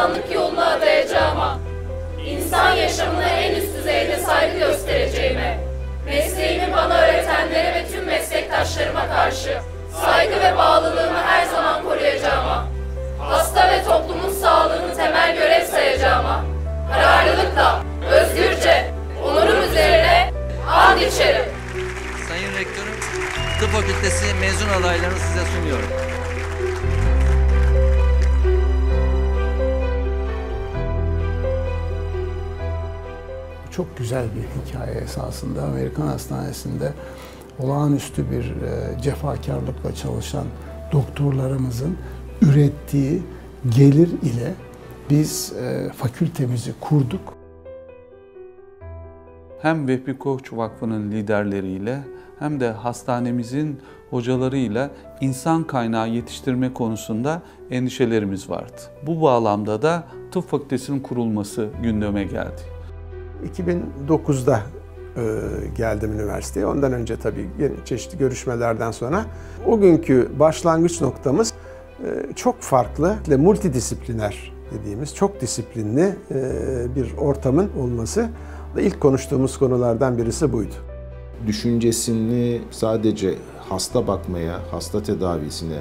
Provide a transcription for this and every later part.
insanlık yoluna adayacağıma, insan yaşamına en üst düzeyde saygı göstereceğime, mesleğimi bana öğretenlere ve tüm meslektaşlarıma karşı saygı ve bağlılığımı her zaman koruyacağıma, hasta ve toplumun sağlığını temel görev sayacağıma, kararlılıkla, özgürce, onurum üzerine and içerim. Sayın Rektörüm, Tıp Fakültesi mezun adaylarını size sunuyorum. Çok güzel bir hikaye esasında. Amerikan Hastanesi'nde olağanüstü bir e, cefakarlıkla çalışan doktorlarımızın ürettiği gelir ile biz e, fakültemizi kurduk. Hem Vehbi Koç Vakfı'nın liderleriyle hem de hastanemizin hocalarıyla insan kaynağı yetiştirme konusunda endişelerimiz vardı. Bu bağlamda da tıp fakültesinin kurulması gündeme geldi. 2009'da e, geldim üniversiteye. Ondan önce tabii çeşitli görüşmelerden sonra o günkü başlangıç noktamız e, çok farklı multidisipliner dediğimiz çok disiplinli e, bir ortamın olması ilk konuştuğumuz konulardan birisi buydu. Düşüncesini sadece hasta bakmaya, hasta tedavisine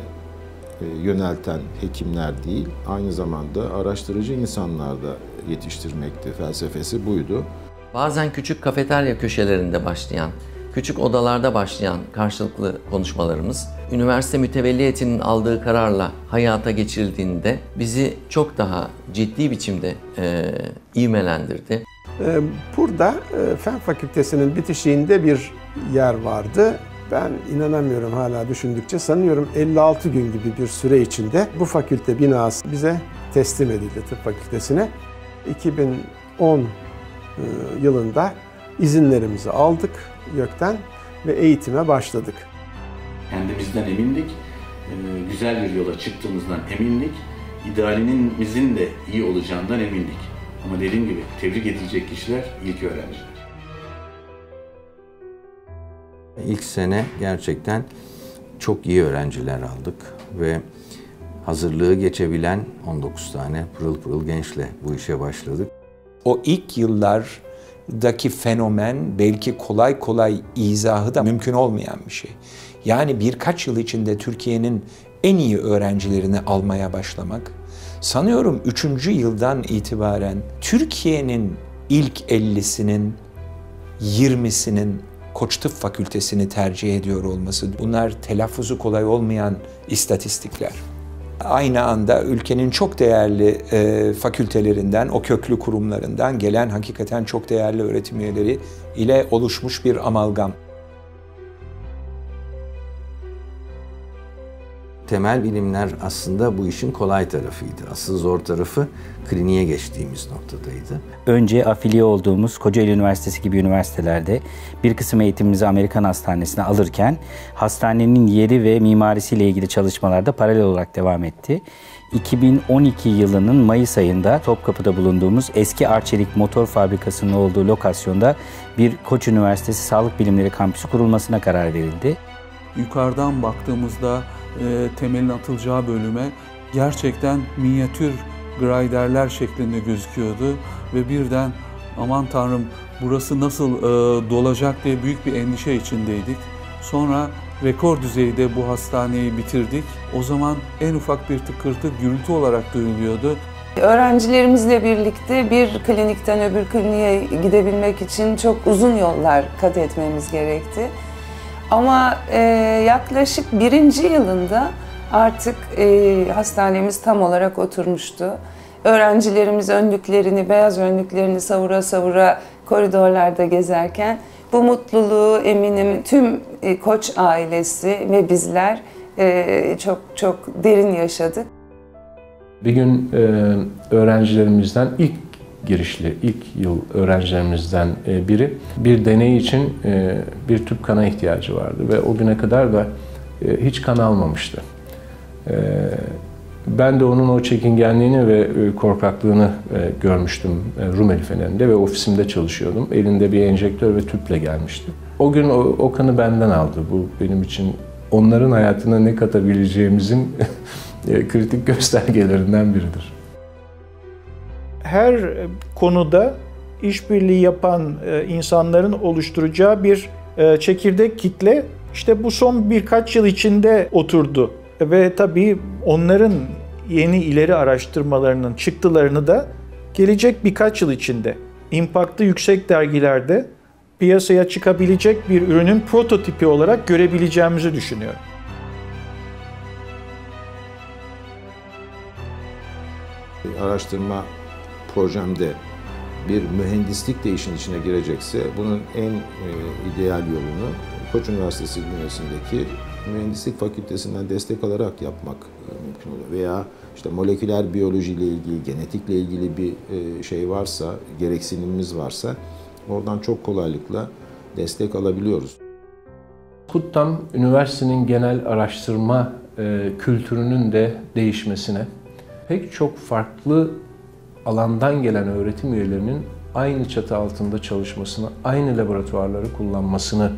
e, yönelten hekimler değil, aynı zamanda araştırıcı insanlar da yetiştirmekti. Felsefesi buydu. Bazen küçük kafeterya köşelerinde başlayan, küçük odalarda başlayan karşılıklı konuşmalarımız, üniversite mütevelliyetinin aldığı kararla hayata geçirildiğinde bizi çok daha ciddi biçimde e, ivmelendirdi. E, burada e, Fen Fakültesinin bitişiğinde bir yer vardı. Ben inanamıyorum hala düşündükçe. Sanıyorum 56 gün gibi bir süre içinde bu fakülte binası bize teslim edildi tıp fakültesine. 2010 yılında izinlerimizi aldık YÖK'ten ve eğitime başladık. Kendimizden emindik, güzel bir yola çıktığımızdan emindik, idealimizin de iyi olacağından emindik. Ama dediğim gibi tebrik edilecek kişiler ilk öğrenciler. İlk sene gerçekten çok iyi öğrenciler aldık ve hazırlığı geçebilen 19 tane pırıl pırıl gençle bu işe başladık. O ilk yıllardaki fenomen belki kolay kolay izahı da mümkün olmayan bir şey. Yani birkaç yıl içinde Türkiye'nin en iyi öğrencilerini almaya başlamak, sanıyorum üçüncü yıldan itibaren Türkiye'nin ilk 50'sinin, 20'sinin Koç Tıp Fakültesini tercih ediyor olması, bunlar telaffuzu kolay olmayan istatistikler aynı anda ülkenin çok değerli e, fakültelerinden, o köklü kurumlarından gelen hakikaten çok değerli öğretim üyeleri ile oluşmuş bir amalgam. Temel bilimler aslında bu işin kolay tarafıydı. Asıl zor tarafı kliniğe geçtiğimiz noktadaydı. Önce afiliye olduğumuz Kocaeli Üniversitesi gibi üniversitelerde bir kısım eğitimimizi Amerikan Hastanesi'ne alırken hastanenin yeri ve mimarisiyle ilgili çalışmalarda paralel olarak devam etti. 2012 yılının Mayıs ayında Topkapı'da bulunduğumuz eski Arçelik Motor Fabrikası'nın olduğu lokasyonda bir Koç Üniversitesi Sağlık Bilimleri Kampüsü kurulmasına karar verildi. Yukarıdan baktığımızda e, temelin atılacağı bölüme gerçekten minyatür griderler şeklinde gözüküyordu ve birden aman tanrım burası nasıl e, dolacak diye büyük bir endişe içindeydik. Sonra rekor düzeyde bu hastaneyi bitirdik. O zaman en ufak bir tıkırtı gürültü olarak duyuluyordu. Öğrencilerimizle birlikte bir klinikten öbür kliniğe gidebilmek için çok uzun yollar kat etmemiz gerekti. Ama e, yaklaşık birinci yılında artık e, hastanemiz tam olarak oturmuştu. Öğrencilerimiz önlüklerini, beyaz önlüklerini savura savura koridorlarda gezerken bu mutluluğu eminim tüm e, koç ailesi ve bizler e, çok çok derin yaşadık. Bir gün e, öğrencilerimizden ilk girişli ilk yıl öğrencilerimizden e, biri bir deney için e, bir tüp kana ihtiyacı vardı ve o güne kadar da e, hiç kan almamıştı. Ben de onun o çekingenliğini ve korkaklığını görmüştüm Rumeli Feneri'nde ve ofisimde çalışıyordum. Elinde bir enjektör ve tüple gelmişti. O gün o, o kanı benden aldı. Bu benim için onların hayatına ne katabileceğimizin kritik göstergelerinden biridir. Her konuda işbirliği yapan e, insanların oluşturacağı bir e, çekirdek kitle işte bu son birkaç yıl içinde oturdu. Ve tabii onların yeni ileri araştırmalarının çıktılarını da gelecek birkaç yıl içinde impaktı yüksek dergilerde piyasaya çıkabilecek bir ürünün prototipi olarak görebileceğimizi düşünüyorum. Araştırma projemde bir mühendislik de işin içine girecekse bunun en e, ideal yolunu Koç Üniversitesi bünyesindeki mühendislik fakültesinden destek alarak yapmak e, mümkün oluyor. Veya işte moleküler biyolojiyle ilgili, genetikle ilgili bir e, şey varsa, gereksinimimiz varsa oradan çok kolaylıkla destek alabiliyoruz. Kuttam, üniversitenin genel araştırma e, kültürünün de değişmesine, pek çok farklı alandan gelen öğretim üyelerinin aynı çatı altında çalışmasını, aynı laboratuvarları kullanmasını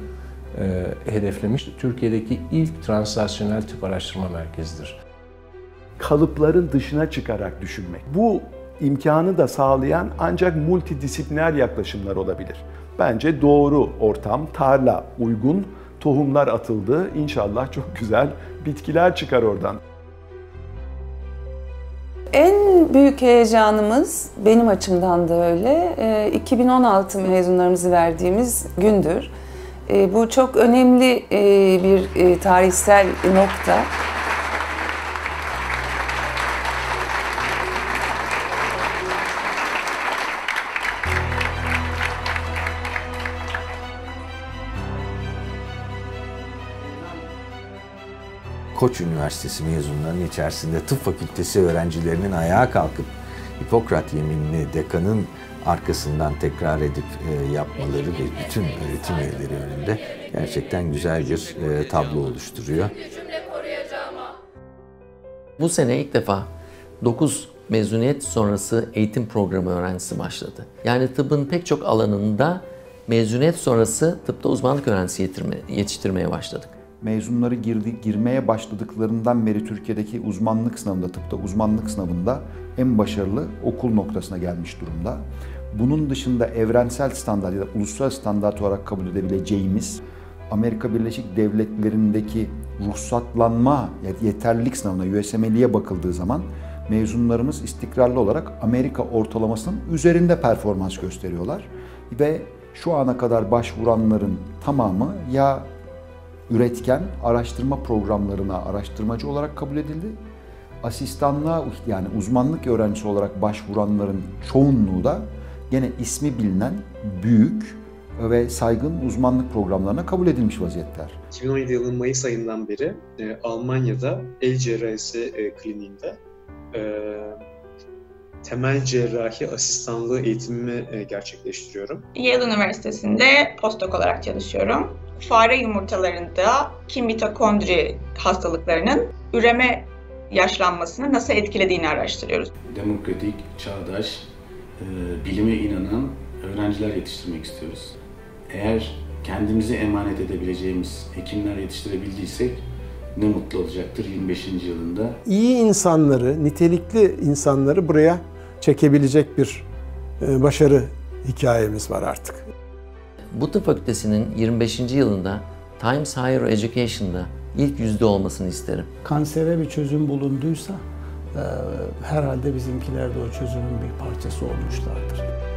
e, hedeflemiş. Türkiye'deki ilk translasyonel tip araştırma merkezidir. Kalıpların dışına çıkarak düşünmek. Bu imkanı da sağlayan ancak multidisipliner yaklaşımlar olabilir. Bence doğru ortam, tarla uygun, tohumlar atıldı. İnşallah çok güzel bitkiler çıkar oradan. En büyük heyecanımız benim açımdan da öyle. 2016 mezunlarımızı verdiğimiz gündür. E, bu çok önemli e, bir e, tarihsel nokta. Koç Üniversitesi mezunlarının içerisinde tıp fakültesi öğrencilerinin ayağa kalkıp Hipokrat yeminini dekanın arkasından tekrar edip e, yapmaları ve bütün öğretim üyeleri önünde gerçekten güzel bir e, tablo oluşturuyor. Bu sene ilk defa 9 mezuniyet sonrası eğitim programı öğrencisi başladı. Yani tıbbın pek çok alanında mezuniyet sonrası tıpta uzmanlık öğrencisi yetiştirmeye başladık. Mezunları girdi, girmeye başladıklarından beri Türkiye'deki uzmanlık sınavında, tıpta uzmanlık sınavında en başarılı okul noktasına gelmiş durumda. Bunun dışında evrensel standart ya da uluslararası standart olarak kabul edebileceğimiz Amerika Birleşik Devletleri'ndeki ruhsatlanma yeterlilik sınavına USMLE'ye bakıldığı zaman mezunlarımız istikrarlı olarak Amerika ortalamasının üzerinde performans gösteriyorlar. Ve şu ana kadar başvuranların tamamı ya üretken araştırma programlarına araştırmacı olarak kabul edildi. Asistanlığa yani uzmanlık öğrencisi olarak başvuranların çoğunluğu da gene ismi bilinen büyük ve saygın uzmanlık programlarına kabul edilmiş vaziyetler. 2017 yılının Mayıs ayından beri e, Almanya'da el cerrahisi e, kliniğinde e, temel cerrahi asistanlığı eğitimimi e, gerçekleştiriyorum. Yale Üniversitesi'nde postdoc olarak çalışıyorum. Fare yumurtalarında kim mitokondri hastalıklarının üreme yaşlanmasını nasıl etkilediğini araştırıyoruz. Demokratik, çağdaş, e, bilime inanan öğrenciler yetiştirmek istiyoruz. Eğer kendimizi emanet edebileceğimiz hekimler yetiştirebildiysek ne mutlu olacaktır 25. yılında. İyi insanları, nitelikli insanları buraya çekebilecek bir e, başarı hikayemiz var artık. Bu tıp fakültesinin 25. yılında Times Higher Education'da ilk yüzde olmasını isterim. Kansere bir çözüm bulunduysa e, herhalde bizimkiler de o çözümün bir parçası olmuşlardır.